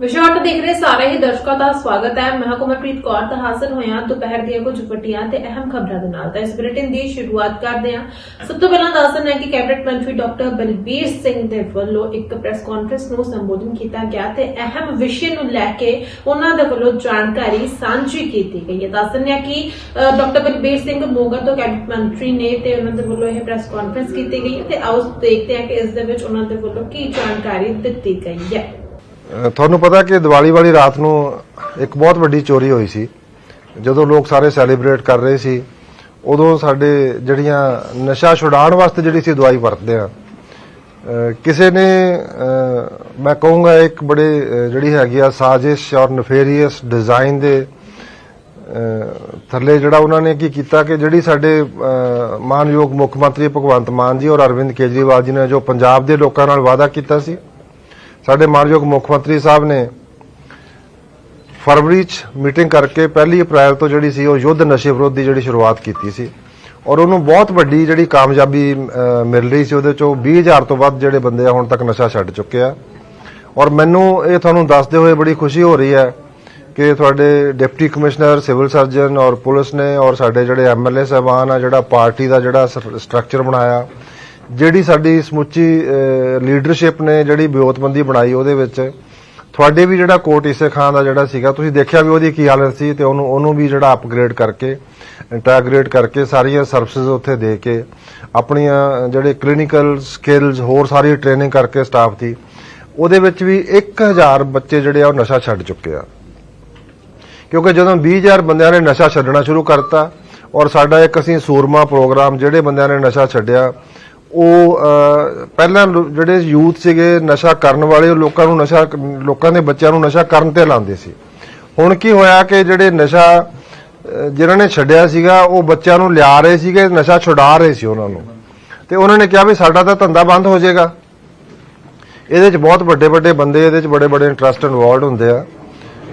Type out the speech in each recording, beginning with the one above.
ਵਿਸ਼ਵਾਟ ਦੇਖ ਰਹੇ ਸਾਰੇ ਹੀ ਦਰਸ਼ਕਾਂ ਦਾ ਸਵਾਗਤ ਹੈ। ਮੈਂ ਕੁਮਰਪ੍ਰੀਤ ਕੌਰ, ਤਾਂ ਹਾਜ਼ਰ ਹੋਇਆ ਦੁਪਹਿਰ ਦੀਆਂ ਕੁਝ ਵੱਡੀਆਂ ਤੇ ਅਹਿਮ ਖਬਰਾਂ ਦੇ ਨਾਲ। ਤਾਂ ਇਸ ਬੁਲੇਟਿਨ ਦੀ ਸ਼ੁਰੂਆਤ ਕਰਦੇ ਹਾਂ। ਸਭ ਤੋਂ ਪਹਿਲਾਂ ਦੱਸ ਦਿੰਦੇ ਹਾਂ ਕਿ ਕੈਬਨਿਟ ਮੰਤਰੀ ਡਾਕਟਰ ਬਲਬੀਰ ਸਿੰਘ ਦੇ ਵੱਲੋਂ ਇੱਕ ਪ੍ਰੈਸ ਕਾਨਫਰੰਸ ਨੂੰ ਸੰਬੋਧਨ ਕੀਤਾ ਗਿਆ ਤੇ ਅਹਿਮ ਵਿਸ਼ੇ ਨੂੰ ਲੈ ਕੇ ਉਹਨਾਂ ਦੇ ਵੱਲੋਂ ਜਾਣਕਾਰੀ ਸਾਂਝੀ ਕੀਤੀ ਗਈ ਹੈ। ਦੱਸ ਦਿੰਦੇ ਹਾਂ ਕਿ ਡਾਕਟਰ ਬਲਬੀਰ ਸਿੰਘ ਮੋਗਾ ਤੋਂ ਕੈਬਨਿਟ ਮੰਤਰੀ ਨੇ ਤੇ ਉਹਨਾਂ ਦੇ ਵੱਲੋਂ ਇਹ ਪ੍ਰੈਸ ਕਾਨਫਰੰਸ ਕੀਤੀ ਗਈ ਤੇ ਆਓ ਦੇਖਦੇ ਹਾਂ ਕਿ ਇਸ ਦੇ ਵਿੱਚ ਉਹਨਾਂ ਦੇ ਵੱਲੋਂ ਕੀ ਜਾਣਕਾਰੀ ਦਿੱਤੀ ਗਈ ਹੈ। ਤੁਹਾਨੂੰ ਪਤਾ ਕਿ ਦੀਵਾਲੀ ਵਾਲੀ ਰਾਤ ਨੂੰ ਇੱਕ ਬਹੁਤ ਵੱਡੀ ਚੋਰੀ ਹੋਈ ਸੀ। ਜਦੋਂ ਲੋਕ ਸਾਰੇ ਸੈਲੀਬ੍ਰੇਟ ਕਰ ਰਹੇ ਸੀ, ਉਦੋਂ ਸਾਡੇ ਜਿਹੜੀਆਂ ਨਸ਼ਾ ਛੁਡਾਉਣ ਵਾਸਤੇ ਜਿਹੜੀ ਸੀ ਦਵਾਈ ਵਰਤਦੇ ਆ ਕਿਸੇ ਨੇ ਮੈਂ ਕਹੂੰਗਾ ਇੱਕ ਬੜੇ ਜਿਹੜੀ ਹੈਗੀ ਆ ਸਾਜ਼ਿਸ਼ ਔਰ ਨਫੇਰੀਅਸ ਡਿਜ਼ਾਈਨ ਦੇ ਥੱਲੇ ਜਿਹੜਾ ਉਹਨਾਂ ਨੇ ਕੀ ਕੀਤਾ ਕਿ ਜਿਹੜੀ ਸਾਡੇ ਮਾਨਯੋਗ ਮੁੱਖ ਮੰਤਰੀ ਭਗਵੰਤ ਮਾਨ ਜੀ ਔਰ ਅਰਵਿੰਦ ਕੇਜਰੀਵਾਲ ਜੀ ਨੇ ਜੋ ਪੰਜਾਬ ਦੇ ਲੋਕਾਂ ਨਾਲ ਵਾਅਦਾ ਕੀਤਾ ਸੀ ਸਾਡੇ ਮਾਨਯੋਗ ਮੁੱਖ ਮੰਤਰੀ ਸਾਹਿਬ ਨੇ ਫਰਵਰੀ ਚ ਮੀਟਿੰਗ ਕਰਕੇ ਪਹਿਲੀ ਅਪ੍ਰੈਲ ਤੋਂ ਜਿਹੜੀ ਸੀ ਉਹ ਯੁੱਧ ਨਸ਼ੇ ਵਿਰੋਧ ਦੀ ਜਿਹੜੀ ਸ਼ੁਰੂਆਤ ਕੀਤੀ ਸੀ ਔਰ ਉਹਨੂੰ ਬਹੁਤ ਵੱਡੀ ਜਿਹੜੀ ਕਾਮਯਾਬੀ ਮਿਲ ਰਹੀ ਸੀ ਉਹਦੇ ਚੋਂ 20000 ਤੋਂ ਵੱਧ ਜਿਹੜੇ ਬੰਦੇ ਆ ਹੁਣ ਤੱਕ ਨਸ਼ਾ ਛੱਡ ਚੁੱਕੇ ਆ। ਔਰ ਮੈਨੂੰ ਇਹ ਤੁਹਾਨੂੰ ਦੱਸਦੇ ਹੋਏ ਬੜੀ ਖੁਸ਼ੀ ਹੋ ਰਹੀ ਹੈ ਕਿ ਤੁਹਾਡੇ ਡਿਪਟੀ ਕਮਿਸ਼ਨਰ, ਸਿਵਲ ਸਰਜਨ ਔਰ ਪੁਲਿਸ ਨੇ ਔਰ ਸਾਡੇ ਜਿਹੜੇ ਐਮਐਲਏ ਸਾਹਿਬਾਨ ਆ, ਜਿਹੜਾ ਪਾਰਟੀ ਦਾ ਜਿਹੜਾ ਸਟਰਕਚਰ ਬਣਾਇਆ ਜਿਹੜੀ ਸਾਡੀ ਸਮੁੱਚੀ ਲੀਡਰਸ਼ਿਪ ਨੇ ਜਿਹੜੀ ਬਿਉਤਬੰਦੀ ਬਣਾਈ ਉਹਦੇ ਵਿੱਚ, ਤੁਹਾਡੇ ਵੀ ਜਿਹੜਾ ਕੋਟ ਇਸੇ ਖਾਨ ਦਾ ਜਿਹੜਾ ਸੀਗਾ, ਤੁਸੀਂ ਦੇਖਿਆ ਵੀ ਉਹਦੀ ਕੀ ਹਾਲਤ ਸੀ ਤੇ ਉਹਨੂੰ ਉਹਨੂੰ ਵੀ ਜਿਹੜਾ ਅਪਗ੍ਰੇਡ ਕਰਕੇ ਇੰਟੈਗ੍ਰੇਟ ਕਰਕੇ ਸਾਰੀਆਂ ਸਰਵਿਸਿਜ਼ ਉੱਥੇ ਦੇ ਕੇ, ਆਪਣੀਆਂ ਜਿਹੜੇ ਕਲੀਨਿਕਲ ਸਕਿੱਲਸ ਹੋਰ ਸਾਰੀ ਟ੍ਰੇਨਿੰਗ ਕਰਕੇ ਸਟਾਫ ਦੀ, ਉਹਦੇ ਵਿੱਚ ਵੀ 1000 ਬੱਚੇ ਜਿਹੜੇ ਆ ਉਹ ਨਸ਼ਾ ਛੱਡ ਚੁੱਕੇ ਆ। ਕਿਉਂਕਿ ਜਦੋਂ 20000 ਬੰਦਿਆਂ ਨੇ ਨਸ਼ਾ ਛੱਡਣਾ ਸ਼ੁਰੂ ਕਰਤਾ, ਔਰ ਸਾਡਾ ਇੱਕ ਅਸੀਂ ਸੂਰਮਾ ਪ੍ਰੋਗਰਾਮ ਜਿਹੜੇ ਬੰਦਿਆਂ ਨੇ ਨਸ਼ਾ ਛੱਡਿਆ ਉਹ ਪਹਿਲਾਂ ਜਿਹੜੇ ਯੂਥ ਸੀਗੇ ਨਸ਼ਾ ਕਰਨ ਵਾਲੇ ਉਹ ਲੋਕਾਂ ਨੂੰ ਨਸ਼ਾ ਲੋਕਾਂ ਦੇ ਬੱਚਿਆਂ ਨੂੰ ਨਸ਼ਾ ਕਰਨ ਤੇ ਲਾਉਂਦੇ ਸੀ। ਹੁਣ ਕੀ ਹੋਇਆ ਕਿ ਜਿਹੜੇ ਨਸ਼ਾ ਅਹ, ਜਿਨ੍ਹਾਂ ਨੇ ਛੱਡਿਆ ਸੀਗਾ ਉਹ ਬੱਚਿਆਂ ਨੂੰ ਲਿਆ ਰਹੇ ਸੀਗੇ ਨਸ਼ਾ ਛੁਡਾ ਰਹੇ ਸੀ ਉਹਨਾਂ ਨੂੰ। ਤੇ ਉਹਨਾਂ ਨੇ ਕਿਹਾ ਵੀ ਸਾਡਾ ਤਾਂ ਧੰਦਾ ਬੰਦ ਹੋ ਜਾਏਗਾ। ਇਹਦੇ 'ਚ ਬਹੁਤ ਵੱਡੇ ਵੱਡੇ ਬੰਦੇ ਇਹਦੇ 'ਚ ਬੜੇ ਬੜੇ ਇੰਟਰਸਟ ਇਨਵੋਲਡ ਹੁੰਦੇ ਆ।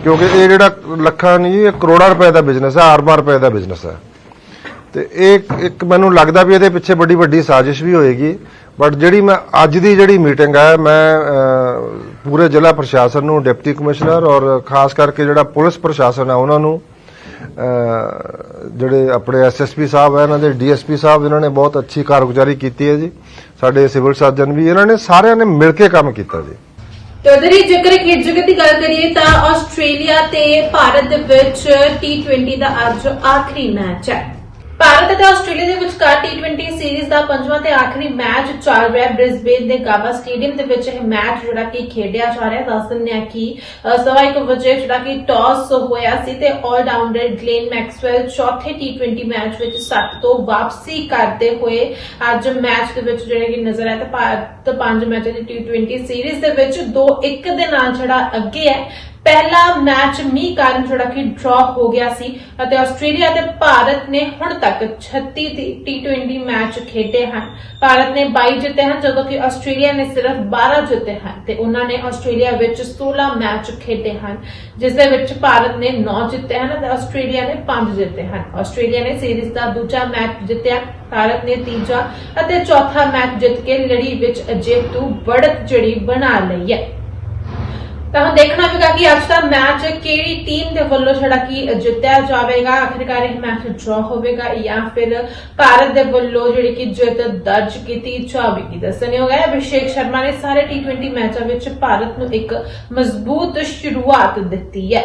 ਕਿਉਂਕਿ ਇਹ ਜਿਹੜਾ ਲੱਖਾਂ ਨਹੀਂ ਇਹ ਕਰੋੜਾਂ ਰੁਪਏ ਦਾ ਬਿਜ਼ਨਸ ਹੈ ਅਰਬਾਂ ਰੁਪਏ ਦਾ ਬਿਜ਼ਨਸ ਹੈ ਤੇ ਇਹ ਇੱਕ ਮੈਨੂੰ ਲੱਗਦਾ ਵੀ ਇਹਦੇ ਪਿੱਛੇ ਬੜੀ ਵੱਡੀ ਸਾਜ਼ਿਸ਼ ਵੀ ਹੋਏਗੀ। ਬਟ ਜਿਹੜੀ ਮੈਂ ਅੱਜ ਦੀ ਜਿਹੜੀ ਮੀਟਿੰਗ ਹੈ ਮੈਂ ਪੂਰੇ ਜ਼ਿਲ੍ਹਾ ਪ੍ਰਸ਼ਾਸਨ ਨੂੰ ਡਿਪਟੀ ਕਮਿਸ਼ਨਰ ਔਰ ਖਾਸ ਕਰਕੇ ਜਿਹੜਾ ਪੁਲਿਸ ਪ੍ਰਸ਼ਾਸਨ ਹੈ ਉਹਨਾਂ ਨੂੰ ਅਹ, ਜਿਹੜੇ ਆਪਣੇ ਐਸਐਸਪੀ ਸਾਹਿਬ ਹੈ ਇਹਨਾਂ ਦੇ ਡੀਐਸਪੀ ਸਾਹਿਬ ਇਹਨਾਂ ਨੇ ਬਹੁਤ ਅੱਛੀ ਕਾਰਗੁਜ਼ਾਰੀ ਕੀਤੀ ਹੈ ਜੀ। ਸਾਡੇ ਸਿਵਲ ਸਰਜਨ ਵੀ ਇਹਨਾਂ ਨੇ ਸਾਰਿਆਂ ਨੇ ਮਿਲ ਕੇ ਕੰਮ ਕੀਤਾ ਜੀ। ਤੇ ਉਧਰ ਹੀ ਜੇਕਰ ਖੇਡ ਜਗਤ ਦੀ ਗੱਲ ਕਰੀਏ ਤਾਂ ਆਸਟ੍ਰੇਲੀਆ ਤੇ ਭਾਰਤ ਦੇ ਵਿੱਚ T20 ਦਾ ਅੱਜ ਆਖਰੀ ਮੈਚ ਹੈ। ਭਾਰਤ ਅਤੇ ਆਸਟ੍ਰੇਲੀਆ ਦੇ ਵਿਚਕਾਰ T20 ਸੀਰੀਜ਼ ਦਾ ਪੰਜਵਾਂ ਤੇ ਆਖਰੀ ਮੈਚ ਚੱਲ ਰਿਹਾ ਬ੍ਰਿਸਬੇਨ ਦੇ ਗਾਵਾ ਸਟੇਡੀਅਮ ਦੇ ਵਿੱਚ ਇਹ ਮੈਚ ਜਿਹੜਾ ਕਿ ਖੇਡਿਆ ਜਾ ਰਿਹਾ ਦੱਸ ਦਿੰਦੇ ਹਾਂ ਕਿ ਅ, ਸਵਾ ਇੱਕ ਵਜੇ ਜਿਹੜਾ ਕਿ ਟਾਸ ਹੋਇਆ ਸੀ ਤੇ ਆਲਰਾਊਂਡਰ ਗਲੇਨ ਮੈਕਸਵੈਲ ਚੌਥੇ T20 ਮੈਚ ਵਿੱਚ ਸੱਟ ਤੋਂ ਵਾਪਸੀ ਕਰਦੇ ਹੋਏ ਅੱਜ ਮੈਚ ਦੇ ਵਿੱਚ ਜਿਹੜੇ ਕਿ ਨਜ਼ਰ ਆਇਆ ਤਾਂ ਭਾਰਤ ਪੰਜ ਮੈਚਾਂ ਦੀ T20 ਸੀਰੀਜ਼ ਦੇ ਵਿੱਚ 2-1 ਦੇ ਨਾਲ ਜਿਹੜਾ ਅੱਗੇ ਹੈ ਪਹਿਲਾ ਮੈਚ ਮੀਂਹ ਕਾਰਨ ਜਿਹੜਾ ਕਿ ਡਰਾ ਹੋ ਗਿਆ ਸੀ ਅਤੇ ਆਸਟ੍ਰੇਲੀਆ ਤੇ ਭਾਰਤ ਨੇ ਹੁਣ ਤੱਕ 36 T20 ਮੈਚ ਖੇਡੇ ਹਨ। ਭਾਰਤ ਨੇ 22 ਜਿੱਤੇ ਹਨ, ਜਦੋਂ ਕਿ ਆਸਟ੍ਰੇਲੀਆ ਨੇ ਸਿਰਫ 12 ਜਿੱਤੇ ਹਨ ਤੇ ਉਹਨਾਂ ਨੇ ਆਸਟ੍ਰੇਲੀਆ ਵਿੱਚ 16 ਮੈਚ ਖੇਡੇ ਹਨ, ਜਿਸ ਦੇ ਵਿੱਚ ਭਾਰਤ ਨੇ 9 ਜਿੱਤੇ ਹਨ ਅਤੇ ਆਸਟ੍ਰੇਲੀਆ ਨੇ 5 ਜਿੱਤੇ ਹਨ। ਆਸਟ੍ਰੇਲੀਆ ਨੇ ਸੀਰੀਜ਼ ਦਾ ਦੂਜਾ ਮੈਚ ਜਿੱਤਿਆ, ਭਾਰਤ ਨੇ ਤੀਜਾ ਅਤੇ ਚੌਥਾ ਮੈਚ ਜਿੱਤ ਕੇ ਲੜੀ ਵਿੱਚ ਅਜੇਤੂ ਬੜਤ ਜਿਹੜੀ ਬਣਾ ਲਈ ਹੈ। ਤਾਂ ਹੁਣ ਦੇਖਣਾ ਹੋਵੇਗਾ ਕਿ ਅੱਜ ਦਾ ਮੈਚ ਕਿਹੜੀ ਟੀਮ ਦੇ ਵੱਲੋਂ ਜਿਹੜਾ ਕਿ ਜਿੱਤਿਆ ਜਾਵੇਗਾ, ਆਖਿਰਕਾਰ ਇਹ ਮੈਚ ਡਰਾ ਹੋਵੇਗਾ ਜਾਂ ਫਿਰ ਭਾਰਤ ਦੇ ਵੱਲੋਂ ਜਿਹੜੀ ਕਿ ਜਿੱਤ ਦਰਜ ਕੀਤੀ ਜਾਵੇਗੀ। ਦੱਸਣੀ ਹੈ, ਅਭਿਸ਼ੇਕ ਸ਼ਰਮਾ ਨੇ ਸਾਰੇ T20 ਮੈਚਾਂ ਵਿੱਚ ਭਾਰਤ ਨੂੰ ਇੱਕ ਮਜ਼ਬੂਤ ਸ਼ੁਰੂਆਤ ਦਿੱਤੀ ਹੈ।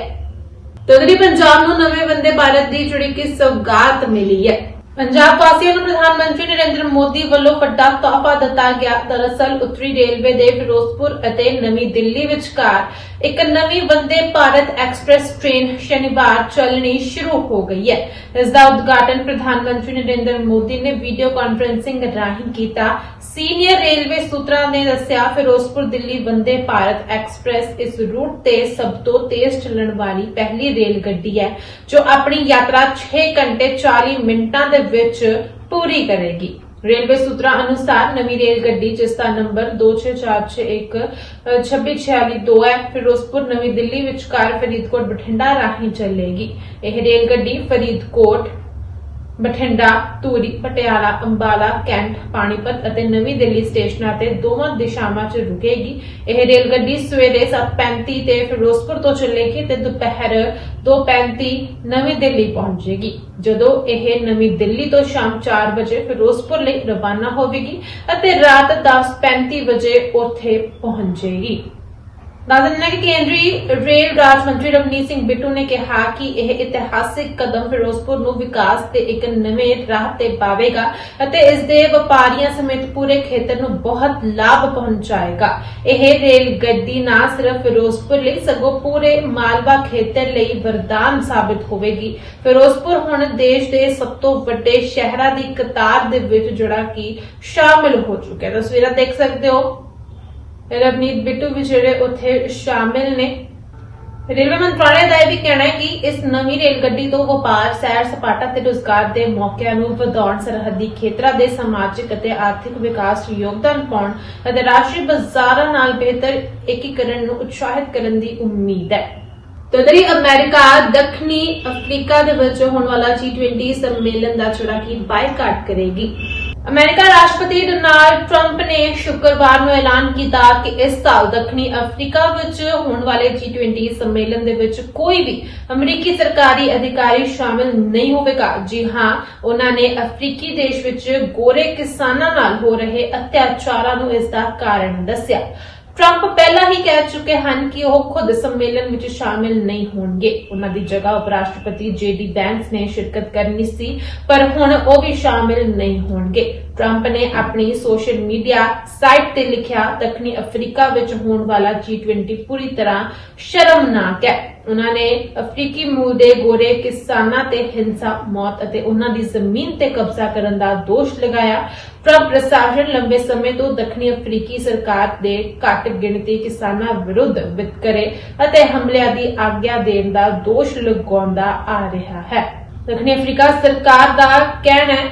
ਤੇ ਪੰਜਾਬ ਨੂੰ ਨਵੇਂ ਵੰਦੇ ਭਾਰਤ ਦੀ ਜਿਹੜੀ ਕਿ ਸੌਗਾਤ ਮਿਲੀ ਹੈ। ਪੰਜਾਬ ਵਾਸੀਆਂ ਨੂੰ ਪ੍ਰਧਾਨ ਮੰਤਰੀ ਨਰਿੰਦਰ ਮੋਦੀ ਵੱਲੋਂ ਵੱਡਾ ਤੋਹਫਾ ਦਿੱਤਾ ਗਿਆ। ਦਰਅਸਲ ਉੱਤਰੀ ਰੇਲਵੇ ਦੇ ਫਿਰੋਜ਼ਪੁਰ ਅਤੇ ਨਵੀਂ ਦਿੱਲੀ ਵਿਚਕਾਰ ਇੱਕ ਨਵੀਂ ਵੰਦੇ ਭਾਰਤ ਐਕਸਪ੍ਰੈਸ ਟ੍ਰੇਨ ਸ਼ਨੀਵਾਰ ਚੱਲਣੀ ਸ਼ੁਰੂ ਹੋ ਗਈ ਹੈ। ਇਸ ਦਾ ਉਦਘਾਟਨ ਪ੍ਰਧਾਨ ਮੰਤਰੀ ਨਰਿੰਦਰ ਮੋਦੀ ਨੇ ਵੀਡੀਓ ਕਾਨਫਰੰਸਿੰਗ ਰਾਹੀਂ ਕੀਤਾ। ਸੀਨੀਅਰ ਰੇਲਵੇ ਸੂਤਰਾਂ ਨੇ ਦੱਸਿਆ, ਫਿਰੋਜ਼ਪੁਰ, ਦਿੱਲੀ ਵੰਦੇ ਭਾਰਤ ਐਕਸਪ੍ਰੈਸ ਇਸ ਰੂਟ ਤੇ ਸਭ ਤੋਂ ਤੇਜ਼ ਚੱਲਣ ਵਾਲੀ ਪਹਿਲੀ ਰੇਲ ਗੱਡੀ ਹੈ, ਜੋ ਆਪਣੀ ਯਾਤਰਾ 6 ਘੰਟੇ 40 ਮਿੰਟਾਂ ਦੇ ਵਿੱਚ ਪੂਰੀ ਕਰੇਗੀ। ਰੇਲਵੇ ਸੂਤਰਾਂ ਅਨੁਸਾਰ ਨਵੀਂ ਰੇਲ ਗੱਡੀ ਜਿਸ ਦਾ ਨੰਬਰ 26461 2642 ਹੈ। ਫਿਰੋਜ਼ਪੁਰ, ਨਵੀਂ ਦਿੱਲੀ ਵਿਚਕਾਰ ਫਰੀਦਕੋਟ ਬਠਿੰਡਾ ਰਾਹੀਂ ਚੱਲੇਗੀ। ਇਹ ਰੇਲ ਗੱਡੀ ਫਰੀਦਕੋਟ ਬਠਿੰਡਾ, ਧੂਰੀ, ਪਟਿਆਲਾ, ਅੰਬਾਲਾ, ਕੈਂਟ, ਪਾਣੀਪਤ ਅਤੇ ਨਵੀਂ ਦਿੱਲੀ ਸਟੇਸ਼ਨਾਂ ਤੇ ਦੋਵਾਂ ਦਿਸ਼ਾਵਾਂ 'ਚ ਰੁਕੇਗੀ। ਇਹ ਰੇਲ ਗੱਡੀ ਸਵੇਰੇ 7:35 ਤੇ ਫਿਰੋਜ਼ਪੁਰ ਤੋਂ ਚੱਲੇਗੀ ਤੇ ਦੁਪਹਿਰ 2:35 ਨਵੀਂ ਦਿੱਲੀ ਪਹੁੰਚੇਗੀ। ਜਦੋਂ ਇਹ ਨਵੀਂ ਦਿੱਲੀ ਤੋਂ ਸ਼ਾਮ 4 ਵਜੇ ਫਿਰੋਜ਼ਪੁਰ ਲਈ ਰਵਾਨਾ ਹੋਵੇਗੀ ਅਤੇ ਰਾਤ 10:35 ਵਜੇ ਉੱਥੇ ਪਹੁੰਚੇਗੀ। ਦੱਸਦੇ ਕਿ ਕੇਂਦਰੀ ਰੇਲ ਰਾਜ ਮੰਤਰੀ ਰਵਨੀਤ ਸਿੰਘ ਬਿੱਟੂ ਨੇ ਕਿਹਾ ਕਿ ਇਹ ਇਤਿਹਾਸਿਕ ਕਦਮ ਫਿਰੋਜ਼ਪੁਰ ਨੂੰ ਵਿਕਾਸ ਦੇ ਇੱਕ ਨਵੇਂ ਰਾਹ ਤੇ ਪਾਵੇਗਾ ਅਤੇ ਇਸ ਦੇ ਵਪਾਰੀਆਂ ਸਮੇਤ ਪੂਰੇ ਖੇਤਰ ਨੂੰ ਬਹੁਤ ਲਾਭ ਪਹੁੰਚਾਏਗਾ। ਇਹ ਰੇਲ ਗੱਡੀ ਨਾ ਸਿਰਫ ਫਿਰੋਜ਼ਪੁਰ ਲਈ, ਸਗੋਂ ਪੂਰੇ ਮਾਲਵਾ ਖੇਤਰ ਲਈ ਵਰਦਾਨ ਸਾਬਿਤ ਹੋਵੇਗੀ। ਫਿਰੋਜ਼ਪੁਰ ਹੁਣ ਦੇਸ਼ ਦੇ ਸਭ ਤੋਂ ਵੱਡੇ ਸ਼ਹਿਰਾਂ ਦੀ ਕਤਾਰ ਦੇ ਵਿੱਚ ਜਿਹੜਾ ਕਿ ਸ਼ਾਮਿਲ ਹੋ ਚੁੱਕਿਆ ਤਸਵੀਰਾਂ ਦੇਖ ਸਕਦੇ ਹੋ। ਰਵਨੀਤ ਬਿੱਟੂ ਵੀ ਜਿਹੜੇ ਉੱਥੇ ਸ਼ਾਮਿਲ ਨੇ। ਰੇਲਵੇ ਮੰਤਰਾਲੇ ਦਾ ਇਹ ਵੀ ਕਹਿਣਾ ਹੈ ਕਿ ਇਸ ਨਵੀਂ ਰੇਲ ਗੱਡੀ ਤੋਂ ਵਪਾਰ, ਸੈਰ ਸਪਾਟਾ ਤੇ ਰੁਜ਼ਗਾਰ ਦੇ ਮੌਕਿਆਂ ਨੂੰ ਵਧਾਉਣ, ਸਰਹੱਦੀ ਖੇਤਰਾਂ ਦੇ ਸਮਾਜਿਕ ਅਤੇ ਆਰਥਿਕ ਵਿਕਾਸ 'ਚ ਯੋਗਦਾਨ ਪਾਉਣ ਅਤੇ ਰਾਸ਼ਟਰੀ ਬਾਜ਼ਾਰਾਂ ਨਾਲ ਬਿਹਤਰ ਏਕੀਕਰਨ ਨੂੰ ਉਤਸ਼ਾਹਿਤ ਕਰਨ ਦੀ ਉਮੀਦ ਹੈ। ਤਦਰੀ ਅਮਰੀਕਾ, ਦੱਖਣੀ ਅਫਰੀਕਾ ਦੇ ਵਿੱਚ ਹੋਣ ਵਾਲਾ G20 ਸੰਮੇਲਨ ਦਾ ਜਿਹੜਾ ਕਿ ਬਾਈਕਾਟ ਕਰੇਗੀ। ਅਮਰੀਕਾ ਰਾਸ਼ਟਰਪਤੀ ਡੋਨਾਲਡ ਟਰੰਪ ਨੇ ਸ਼ੁੱਕਰਵਾਰ ਨੂੰ ਐਲਾਨ ਕੀਤਾ ਕਿ ਇਸ ਸਾਲ ਦੱਖਣੀ ਅਫਰੀਕਾ ਵਿੱਚ ਹੋਣ ਵਾਲੇ G20 ਸੰਮੇਲਨ ਦੇ ਵਿੱਚ ਕੋਈ ਵੀ ਅਮਰੀਕੀ ਸਰਕਾਰੀ ਅਧਿਕਾਰੀ ਸ਼ਾਮਿਲ ਨਹੀਂ ਹੋਵੇਗਾ। ਜੀ ਹਾਂ, ਉਹਨਾਂ ਨੇ ਅਫਰੀਕੀ ਦੇਸ਼ ਵਿੱਚ ਗੋਰੇ ਕਿਸਾਨਾਂ ਨਾਲ ਹੋ ਰਹੇ ਅਤਿਆਚਾਰਾਂ ਨੂੰ ਇਸ ਦਾ ਕਾਰਨ ਦੱਸਿਆ। ਟਰੰਪ ਪਹਿਲਾਂ ਹੀ ਕਹਿ ਚੁੱਕੇ ਹਨ ਕਿ ਉਹ ਖੁਦ ਸੰਮੇਲਨ ਵਿੱਚ ਸ਼ਾਮਿਲ ਨਹੀਂ ਹੋਣਗੇ। ਉਹਨਾਂ ਦੀ ਜਗ੍ਹਾ ਉਪ ਰਾਸ਼ਟਰਪਤੀ ਜੇਡੀ ਬੈਂਕਸ ਨੇ ਸ਼ਿਰਕਤ ਕਰਨੀ ਸੀ, ਪਰ ਹੁਣ ਉਹ ਵੀ ਸ਼ਾਮਿਲ ਨਹੀਂ ਹੋਣਗੇ। ਟਰੰਪ ਨੇ ਆਪਣੀ ਸੋਸ਼ਲ ਮੀਡੀਆ ਸਾਈਟ ਤੇ ਲਿਖਿਆ, ਦੱਖਣੀ ਅਫਰੀਕਾ ਵਿੱਚ ਹੋਣ ਵਾਲਾ G20 ਪੂਰੀ ਤਰ੍ਹਾਂ ਸ਼ਰਮਨਾਕ ਹੈ। ਉਹਨਾਂ ਨੇ ਅਫਰੀਕੀ ਮੂਲ ਦੇ ਗੋਰੇ ਕਿਸਾਨਾਂ ਤੇ ਹਿੰਸਾ, ਮੌਤ ਅਤੇ ਉਹਨਾਂ ਦੀ ਜ਼ਮੀਨ ਤੇ ਕਬਜ਼ਾ ਕਰਨ ਦਾ ਦੋਸ਼ ਲਗਾਇਆ। ਟਰੰਪ ਪ੍ਰਸ਼ਾਸਨ ਲੰਬੇ ਸਮੇਂ ਤੋਂ ਦੱਖਣੀ ਅਫਰੀਕੀ ਸਰਕਾਰ ਦੇ ਘੱਟ ਗਿਣਤੀ ਕਿਸਾਨਾਂ ਵਿਰੁੱਧ ਵਿਤਕਰੇ ਅਤੇ ਹਮਲਿਆਂ ਦੀ ਆਗਿਆ ਦੇਣ ਦਾ ਦੋਸ਼ ਲਗਾਉਂਦਾ ਆ ਰਿਹਾ ਹੈ। ਦੱਖਣੀ ਅਫਰੀਕਾ ਸਰਕਾਰ ਦਾ ਕਹਿਣਾ ਹੈ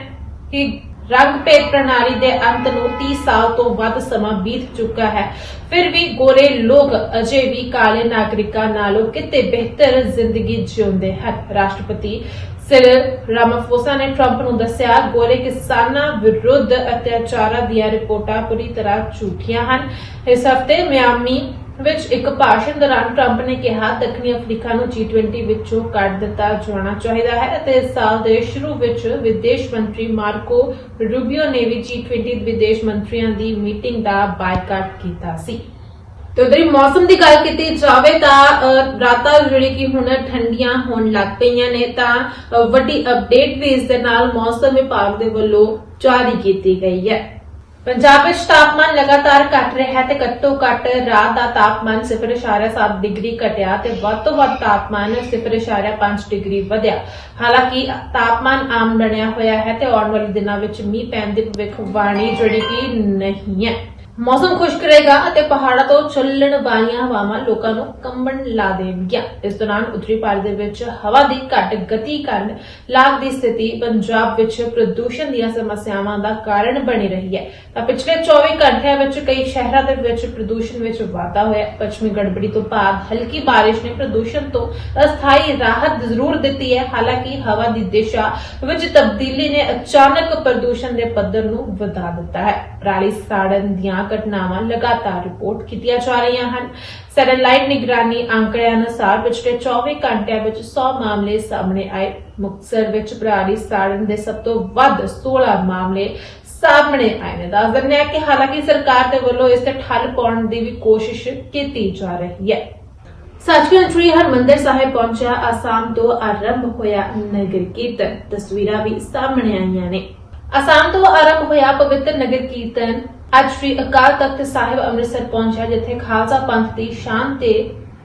ਕਿ ਰੰਗ ਪ੍ਰਣਾਲੀ ਦੇ ਅੰਤ ਨੂੰ 30 ਸਾਲ ਤੋਂ ਵੱਧ ਸਮਾਂ ਬੀਤ ਚੁੱਕਾ ਹੈ। ਫਿਰ ਵੀ ਗੋਰੇ ਲੋਕ ਅਜੇ ਵੀ ਕਾਲੇ ਨਾਗਰਿਕਾਂ ਨਾਲੋਂ ਕਿਤੇ ਬਿਹਤਰ ਜ਼ਿੰਦਗੀ ਜਿਉਂਦੇ ਹਨ। ਰਾਸ਼ਟਰਪਤੀ ਸਿਰਲ ਰਾਮਾਫੋਸਾ ਨੇ ਟਰੰਪ ਨੂੰ ਦੱਸਿਆ, ਗੋਰੇ ਕਿਸਾਨਾਂ ਵਿਰੁੱਧ ਅਤਿਆਚਾਰਾਂ ਦੀਆਂ ਰਿਪੋਰਟਾਂ ਪੂਰੀ ਤਰ੍ਹਾਂ ਝੂਠੀਆਂ ਹਨ। ਇਸ ਹਫ਼ਤੇ ਮਿਆਮੀ ਵਿੱਚ ਇੱਕ ਭਾਸ਼ਣ ਦੌਰਾਨ ਟਰੰਪ ਨੇ ਕਿਹਾ, ਦੱਖਣੀ ਅਫਰੀਕਾ ਨੂੰ G20 ਵਿੱਚੋਂ ਕੱਢ ਦਿੱਤਾ ਜਾਣਾ ਚਾਹੀਦਾ ਹੈ ਅਤੇ ਇਸ ਸਾਲ ਦੇ ਸ਼ੁਰੂ ਵਿੱਚ ਵਿਦੇਸ਼ ਮੰਤਰੀ ਮਾਰਕੋ ਰੂਬੀਓ ਨੇ ਵੀ G20 ਵਿਦੇਸ਼ ਮੰਤਰੀਆਂ ਦੀ ਮੀਟਿੰਗ ਦਾ ਬਾਈਕਾਟ ਕੀਤਾ ਸੀ। ਤੇ ਉਧਰ ਮੌਸਮ ਦੀ ਗੱਲ ਕੀਤੀ ਜਾਵੇ ਤਾਂ ਰਾਤਾਂ ਜਿਹੜੀ ਕਿ ਹੁਣ ਠੰਡੀਆਂ ਹੋਣ ਲੱਗ ਪਈਆਂ ਨੇ ਤਾਂ ਵੱਡੀ ਅਪਡੇਟ ਵੀ ਇਸ ਦੇ ਨਾਲ ਮੌਸਮ ਵਿਭਾਗ ਦੇ ਵੱਲੋਂ ਜਾਰੀ ਕੀਤੀ ਗਈ ਹੈ। ਪੰਜਾਬ ਵਿੱਚ ਤਾਪਮਾਨ ਲਗਾਤਾਰ ਘਟ ਰਿਹਾ ਹੈ ਤੇ ਘੱਟੋ ਘੱਟ ਰਾਤ ਦਾ ਤਾਪਮਾਨ 0.7 ਡਿਗਰੀ ਘਟਿਆ ਤੇ ਵੱਧ ਤੋਂ ਵੱਧ ਤਾਪਮਾਨ 0.5 ਡਿਗਰੀ ਵਧਿਆ। ਹਾਲਾਂਕਿ ਤਾਪਮਾਨ ਆਮ ਬਣਿਆ ਹੋਇਆ ਹੈ ਤੇ ਆਉਣ ਵਾਲੇ ਦਿਨਾਂ ਵਿੱਚ ਮੀਂਹ ਪੈਣ ਦੀ ਭਵਿੱਖਬਾਣੀ ਜਿਹੜੀ ਕਿ ਨਹੀਂ ਹੈ। ਮੌਸਮ ਖੁਸ਼ਕ ਰਹੇਗਾ ਅਤੇ ਪਹਾੜਾਂ ਤੋਂ ਚੱਲਣ ਵਾਲੀਆਂ ਹਵਾਵਾਂ ਲੋਕਾਂ ਨੂੰ ਕੰਬਣ ਲਾ ਦੇਣਗੀਆਂ। ਇਸ ਦੌਰਾਨ ਉੱਤਰੀ ਭਾਰਤ ਦੇ ਵਿੱਚ ਹਵਾ ਦੀ ਘੱਟ ਗਤੀ ਕਾਰਨ ਲਾਗ ਦੀ ਸਥਿਤੀ ਪੰਜਾਬ ਵਿੱਚ ਪ੍ਰਦੂਸ਼ਣ ਦੀਆਂ ਸਮੱਸਿਆਵਾਂ ਦਾ ਕਾਰਨ ਬਣੀ ਰਹੀ ਹੈ। ਤਾਂ ਪਿਛਲੇ 24 ਘੰਟਿਆਂ ਵਿੱਚ ਕਈ ਸ਼ਹਿਰਾਂ ਦੇ ਵਿੱਚ ਪ੍ਰਦੂਸ਼ਣ ਵਿੱਚ ਵਾਧਾ ਹੋਇਆ। ਪੱਛਮੀ ਗੜਬੜੀ ਤੋਂ ਬਾਅਦ ਹਲਕੀ ਬਾਰਿਸ਼ ਨੇ ਪ੍ਰਦੂਸ਼ਣ ਤੋਂ ਅਸਥਾਈ ਰਾਹਤ ਜ਼ਰੂਰ ਦਿੱਤੀ ਹੈ। ਹਾਲਾਂਕਿ ਹਵਾ ਦੀ ਦਿਸ਼ਾ ਵਿੱਚ ਤਬਦੀਲੀ ਨੇ ਅਚਾਨਕ ਪ੍ਰਦੂਸ਼ਣ ਦੇ ਪੱਧਰ ਨੂੰ ਵਧਾ ਦਿੱਤਾ ਹੈ। ਪਰਾਲੀ ਸਾੜਨ ਦੀਆਂ ਘਟਨਾਵਾਂ ਲਗਾਤਾਰ ਰਿਪੋਰਟ ਕੀਤੀਆਂ ਜਾ ਰਹੀਆਂ ਹਨ। ਸੈਟੇਲਾਈਟ ਨਿਗਰਾਨੀ ਅੰਕੜਿਆਂ ਅਨੁਸਾਰ ਪਿਛਲੇ 24 ਘੰਟਿਆਂ ਵਿੱਚ 100 ਮਾਮਲੇ ਸਾਹਮਣੇ ਆਏ। ਮੁਕਤਸਰ ਵਿੱਚ ਪਰਾਲੀ ਸਾੜਨ ਦੇ ਸਭ ਤੋਂ ਵੱਧ 16 ਮਾਮਲੇ ਸਾਹਮਣੇ ਆਏ ਨੇ। ਦੱਸ ਦਿੰਦੇ ਆ ਕਿ ਹਾਲਾਂਕਿ ਸਰਕਾਰ ਦੇ ਵੱਲੋਂ ਇਸ ਤੇ ਠੱਲ ਪਾਉਣ ਦੀ ਵੀ ਕੋਸ਼ਿਸ਼ ਕੀਤੀ ਜਾ ਰਹੀ ਹੈ। ਸੱਚਖੰਡ ਸ੍ਰੀ ਹਰਮੰਦਰ ਸਾਹਿਬ ਪਹੁੰਚਿਆ। ਆਸਾਮ ਤੋਂ ਆਰੰਭ ਹੋਇਆ ਨਗਰ ਕੀਰਤਨ। ਤਸਵੀਰਾਂ ਵੀ ਸਾਹਮਣੇ ਆਈਆਂ ਨੇ। ਅਸਾਮ ਤੋਂ ਆਰੰਭ ਹੋਇਆ ਪਵਿੱਤਰ ਨਗਰ ਕੀਰਤਨ ਅੱਜ ਸ੍ਰੀ ਅਕਾਲ ਤਖਤ ਸਾਹਿਬ ਅੰਮ੍ਰਿਤਸਰ ਪਹੁੰਚਿਆ, ਜਿੱਥੇ ਖਾਲਸਾ ਪੰਥ ਦੀ ਸ਼ਾਨ ਤੇ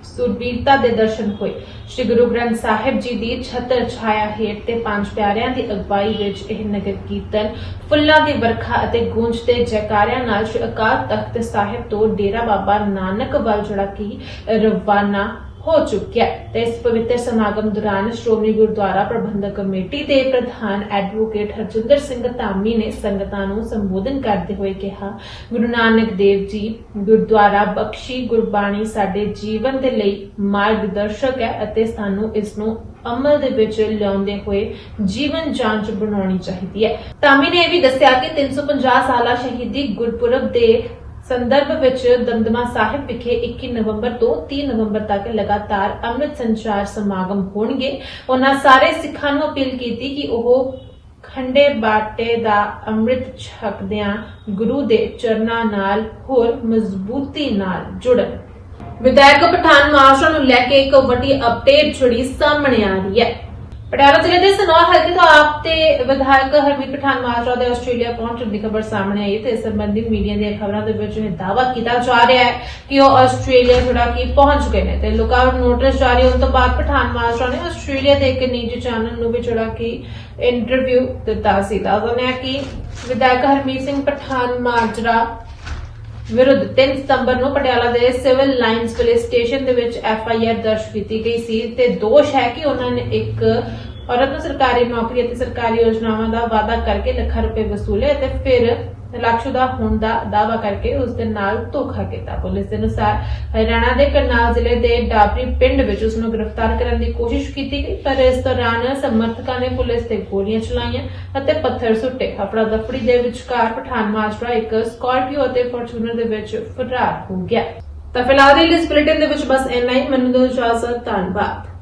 ਸੁਰਬੀਰਤਾ ਦੇ ਦਰਸ਼ਨ ਹੋਏ। ਸ੍ਰੀ ਗੁਰੂ ਗ੍ਰੰਥ ਸਾਹਿਬ ਜੀ ਦੀ ਛਤਰ ਛਾਇਆ ਹੇਠ ਤੇ ਪੰਜ ਪਿਆਰਿਆਂ ਦੀ ਅਗਵਾਈ ਵਿੱਚ ਇਹ ਨਗਰ ਕੀਰਤਨ ਫੁੱਲਾਂ ਦੀ ਵਰਖਾ ਅਤੇ ਗੂੰਜ ਤੇ ਜੈਕਾਰਿਆਂ ਨਾਲ ਸ੍ਰੀ ਅਕਾਲ ਤਖਤ ਸਾਹਿਬ ਤੋਂ ਡੇਰਾ ਬਾਬਾ ਨਾਨਕ ਵੱਲ ਜਿਹੜਾ ਕਿ ਰਵਾਨਾ ਹੋ ਚੁੱਕਿਆ ਤੇ ਇਸ ਪਵਿੱਤਰ ਸਮਾਗਮ ਦੌਰਾਨ ਸ਼੍ਰੋਮਣੀ ਗੁਰਦੁਆਰਾ ਪ੍ਰਬੰਧਕ ਕਮੇਟੀ ਦੇ ਪ੍ਰਧਾਨ ਐਡਵੋਕੇਟ ਹਰਜਿੰਦਰ ਸਿੰਘ ਧਾਮੀ ਨੇ ਸੰਗਤਾਂ ਨੂੰ ਸੰਬੋਧਨ ਕਰਦੇ ਹੋਏ ਕਿਹਾ, ਗੁਰੂ ਨਾਨਕ ਦੇਵ ਜੀ, ਗੁਰਦੁਆਰਾ ਬਖਸ਼ੀ ਗੁਰਬਾਣੀ ਸਾਡੇ ਜੀਵਨ ਦੇ ਲਈ ਮਾਰਗਦਰਸ਼ਕ ਹੈ ਅਤੇ ਸਾਨੂੰ ਇਸ ਨੂੰ ਅਮਲ ਦੇ ਵਿੱਚ ਲਿਆਉਂਦੇ ਹੋਏ ਜੀਵਨ ਜਾਂਚ ਬਣਾਉਣੀ ਚਾਹੀਦੀ ਹੈ। ਧਾਮੀ ਨੇ ਇਹ ਵੀ ਦੱਸਿਆ ਕਿ 350 ਸਾਲਾ ਸ਼ਹੀਦੀ ਗੁਰਪੁਰਬ ਦੇ ਸੰਦਰਭ ਵਿੱਚ ਦਮਦਮਾ ਸਾਹਿਬ ਵਿਖੇ 21 ਨਵੰਬਰ ਤੋਂ 30 ਨਵੰਬਰ ਤੱਕ ਲਗਾਤਾਰ ਅੰਮ੍ਰਿਤ ਸੰਚਾਰ ਸਮਾਗਮ ਹੋਣਗੇ। ਉਹਨਾਂ ਸਾਰੇ ਸਿੱਖਾਂ ਨੂੰ ਅਪੀਲ ਕੀਤੀ ਕਿ ਉਹ ਖੰਡੇ ਬਾਟੇ ਦਾ ਅੰਮ੍ਰਿਤ ਛਕਦਿਆਂ ਗੁਰੂ ਦੇ ਚਰਨਾਂ ਨਾਲ ਹੋਰ ਮਜ਼ਬੂਤੀ ਨਾਲ ਜੁੜਨ। ਵਿਧਾਇਕ ਪਠਾਨ ਮਾਸ਼ਰਾ ਨੂੰ ਲੈ ਕੇ ਇੱਕ ਵੱਡੀ ਅਪਡੇਟ ਜੁੜੀ ਸਾਹਮਣੇ ਆ ਰਹੀ ਹੈ। ਪਟਿਆਲਾ ਜ਼ਿਲ੍ਹੇ ਦੇ ਸਨੌਰ ਹਲਕੇ ਤੋਂ ਆਪ ਤੇ ਵਿਧਾਇਕ ਹਰਮੀਤ ਪਠਾਨ ਮਾਜਰਾ ਦੇ ਆਸਟ੍ਰੇਲੀਆ ਪਹੁੰਚਣ ਦੀ ਖਬਰ ਸਾਹਮਣੇ ਆਈ ਤੇ ਇਸ ਸੰਬੰਧੀ ਮੀਡੀਆ ਦੀਆਂ ਖਬਰਾਂ ਦੇ ਵਿੱਚ ਇਹ ਦਾਅਵਾ ਕੀਤਾ ਜਾ ਰਿਹਾ ਹੈ ਕਿ ਉਹ ਆਸਟ੍ਰੇਲੀਆ ਜਿਹੜਾ ਕਿ ਪਹੁੰਚ ਗਏ ਨੇ ਤੇ ਲੁਕਆਊਟ ਨੋਟਿਸ ਜਾਰੀ ਹੋਣ ਤੋਂ ਬਾਅਦ ਪਠਾਨ ਮਾਜਰਾ ਨੇ ਆਸਟ੍ਰੇਲੀਆ ਦੇ ਇੱਕ ਨਿੱਜੀ ਚੈਨਲ ਨੂੰ ਵੀ ਜਿਹੜਾ ਕਿ ਇੰਟਰਵਿਊ ਦਿੱਤਾ ਸੀ। ਦੱਸਦੇ ਕਿ ਵਿਧਾਇਕ ਹਰਮੀਤ ਸਿੰਘ ਪਠਾਨ ਮਾਜਰਾ ਵਿਰੁੱਧ 3 ਸਤੰਬਰ ਨੂੰ ਪਟਿਆਲਾ ਦੇ ਸਿਵਲ ਲਾਈਨਸ ਪੁਲਿਸ ਸਟੇਸ਼ਨ ਦੇ ਵਿੱਚ ਐਫ ਆਈ ਆਰ ਦਰਜ ਕੀਤੀ ਗਈ ਸੀ ਤੇ ਦੋਸ਼ ਹੈ ਕਿ ਉਹਨਾਂ ਨੇ ਇੱਕ ਔਰਤ ਨੂੰ ਸਰਕਾਰੀ ਨੌਕਰੀ ਅਤੇ ਸਰਕਾਰੀ ਯੋਜਨਾਵਾਂ ਦਾ ਵਾਅਦਾ ਕਰਕੇ ਲੱਖਾਂ ਰੁਪਏ ਵਸੂਲੇ ਅਤੇ ਫਿਰ ਤਲਾਕਸ਼ੁਦਾ ਹੋਣ ਦਾ ਦਾਅਵਾ ਕਰਕੇ ਉਸ ਦੇ ਨਾਲ ਧੋਖਾ ਕੀਤਾ। ਪੁਲਿਸ ਦੇ ਅਨੁਸਾਰ ਹਰਿਆਣਾ ਦੇ ਕਰਨਾਲ ਜ਼ਿਲ੍ਹੇ ਦੇ ਡਾਬਰੀ ਪਿੰਡ ਵਿੱਚ ਉਸ ਨੂੰ ਗ੍ਰਿਫਤਾਰ ਕਰਨ ਦੀ ਕੋਸ਼ਿਸ਼ ਕੀਤੀ ਗਈ, ਪਰ ਇਸ ਦੌਰਾਨ ਸਮਰਥਕਾਂ ਨੇ ਪੁਲਿਸ ਤੇ ਗੋਲੀਆਂ ਚਲਾਈਆਂ ਅਤੇ ਪੱਥਰ ਸੁੱਟੇ। ਹਫੜਾ ਦਫੜੀ ਦੇ ਵਿਚਕਾਰ ਪਠਾਨ ਮਾਜਰਾ ਇੱਕ ਸਕਾਰਪੀਓ ਅਤੇ ਫੋਰਚੂਨਰ ਦੇ ਵਿੱਚ ਫਰਾਰ ਹੋ ਗਿਆ। ਤਾਂ ਫਿਲਹਾਲ ਦੀ ਇਸ ਬੁਲੇਟਿਨ ਦੇ ਵਿੱਚ ਬਸ ਇੰਨਾ ਹੀ। ਮੈਨੂੰ ਦੋ ਇਜਾਜ਼ਤ, ਧੰਨਵਾਦ।